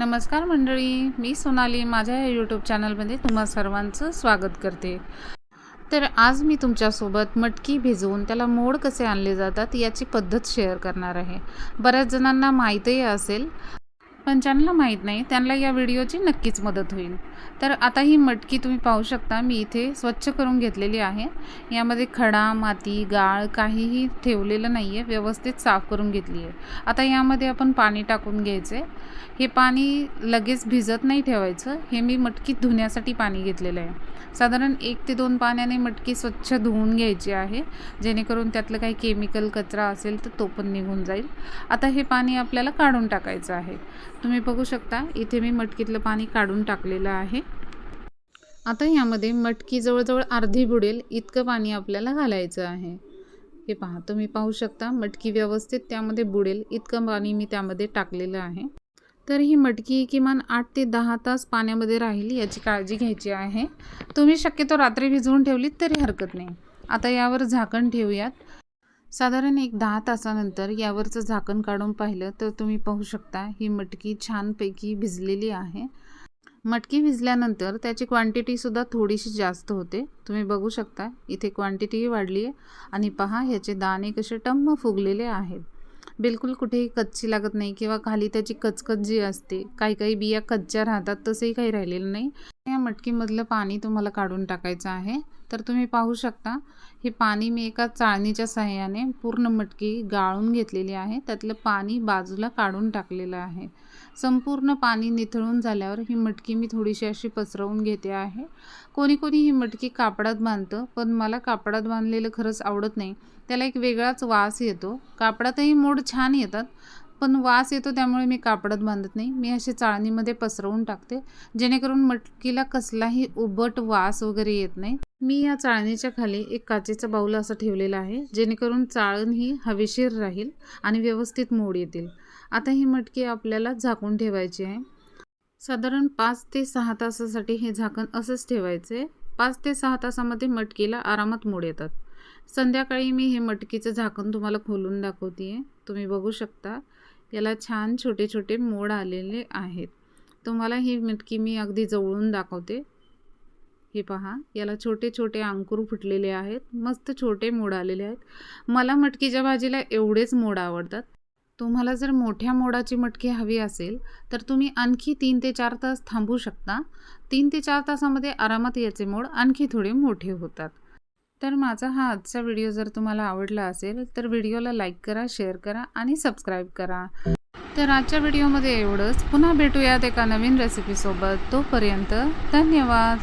नमस्कार मंडळी मी सोनाली माझ्या या यूट्यूब चॅनलमध्ये तुम्हा सर्वांचं स्वागत करते. तर आज मी तुमच्यासोबत मटकी भिजवून त्याला मोड कसे आणले जातात याची पद्धत शेअर करणार आहे. बऱ्याच जणांना माहीतही असेल पण ज्यांना माहीत नाही त्यांना या व्हिडिओची नक्कीच मदत होईल. तर आता ही मटकी तुम्ही पाहू शकता मी इथे स्वच्छ करून घेतलेली आहे. यामध्ये खडा माती गाळ काहीही ठेवलेलं नाही आहे व्यवस्थित साफ करून घेतली आहे. आता यामध्ये आपण पाणी टाकून घ्यायचे. हे पाणी लगेच भिजत नाही ठेवायचं. हे मी मटकी धुण्यासाठी पाणी घेतलेलं आहे. साधारण एक ते दोन पाण्याने मटकी स्वच्छ धुवून घ्यायची आहे. जेणेकरून त्यातलं काही केमिकल कचरा असेल तर तो पण निघून जाईल. आता हे पाणी आपल्याला काढून टाकायचं आहे. तुम्ही बघू शकता इथे मी मटकीतलं पाणी काढून टाकलेलं आहे. आता यामध्ये मटकी जवळजवळ अर्धी बुडेल इतकं पाणी आपल्याला घालायचं आहे. हे पहा तुम्ही पाहू शकता मटकी व्यवस्थित त्यामध्ये बुडेल इतकं पाणी मी त्यामध्ये टाकलेलं आहे. तर ही मटकी किमान आठ ते दहा तास पाण्यामध्ये राहील याची काळजी घ्यायची आहे. तुम्ही शक्यतो रात्री भिजवून ठेवलीत तरी हरकत नाही. आता यावर झाकण ठेवूयात. साधारण एक दहा तासानंतर यावरचं झाकण काढून पाहिलं तर तुम्ही पाहू शकता ही मटकी छानपैकी भिजलेली आहे. मटकी भिजल्यानंतर त्याची क्वांटिटीसुद्धा थोडीशी जास्त होते. तुम्ही बघू शकता इथे क्वांटिटीही वाढली आहे आणि पहा ह्याचे दाणे कसे टम्म फुगलेले आहेत. बिलकुल कुठेही कच्ची लागत नाही किंवा खाली त्याची कचकच जी असते काही काही बिया कच्च्या राहतात तसंही काही राहिलेलं नाही. मटकीमधलं पाणी तुम्हाला काढून टाकायचं आहे. तर तुम्ही पाहू शकता हे पाणी मी एका चाळणीच्या सहाय्याने पूर्ण मटकी गाळून घेतलेली आहे. त्यातलं पाणी बाजूला काढून टाकलेलं आहे. संपूर्ण पाणी निथळून झाल्यावर ही मटकी मी थोडीशी अशी पसरवून घेते आहे. कोणी कोणी ही मटकी कापडात बांधतं पण मला कापडात बांधलेलं खरंच आवडत नाही. त्याला एक वेगळाच वास येतो. कापडातही मोड छान येतात पण वास येतो त्यामुळे मी कापडात बांधत नाही. मी असे चाळणीमध्ये पसरवून टाकते जेणेकरून मटकीला कसलाही उबट वास वगैरे येत नाही. मी या चाळणीच्या खाली एक काचेचा बाऊल असं ठेवलेला आहे जेणेकरून चाळण ही हवेशीर राहील आणि व्यवस्थित मोड येतील. आता ही मटकी आपल्याला झाकून ठेवायची आहे. साधारण पाच ते सहा तासासाठी हे झाकण असंच ठेवायचे. पाच ते सहा तासामध्ये मटकीला आरामात मोड येतात. संध्याकाळी मी हे मटकीचं झाकण तुम्हाला खोलून दाखवते आहे तुम्ही बघू शकता. याला छान छोटे छोटे मोड आलेले आहेत. तुम्हाला ही मटकी मी अगदी जवळून दाखवते. हे पहा याला छोटे छोटे अंकुर फुटलेले आहेत. मस्त छोटे मोड आलेले आहेत. मला मटकीच्या भाजीला एवढेच मोड आवडतात. तुम्हाला जर मोठ्या मोडाची मटकी हवी असेल तर तुम्ही आणखी तीन ते चार तास थांबू शकता. तीन ते चार तासामध्ये आरामात याचे मोड आणखी थोडे मोठे होतात. तर माझा हा आजचा व्हिडिओ जर तुम्हाला आवडला असेल तर व्हिडिओला लाईक करा शेअर करा आणि सबस्क्राईब करा. तर आजच्या व्हिडिओमध्ये एवढंच. पुन्हा भेटूयात एका नवीन रेसिपीसोबत तोपर्यंत धन्यवाद.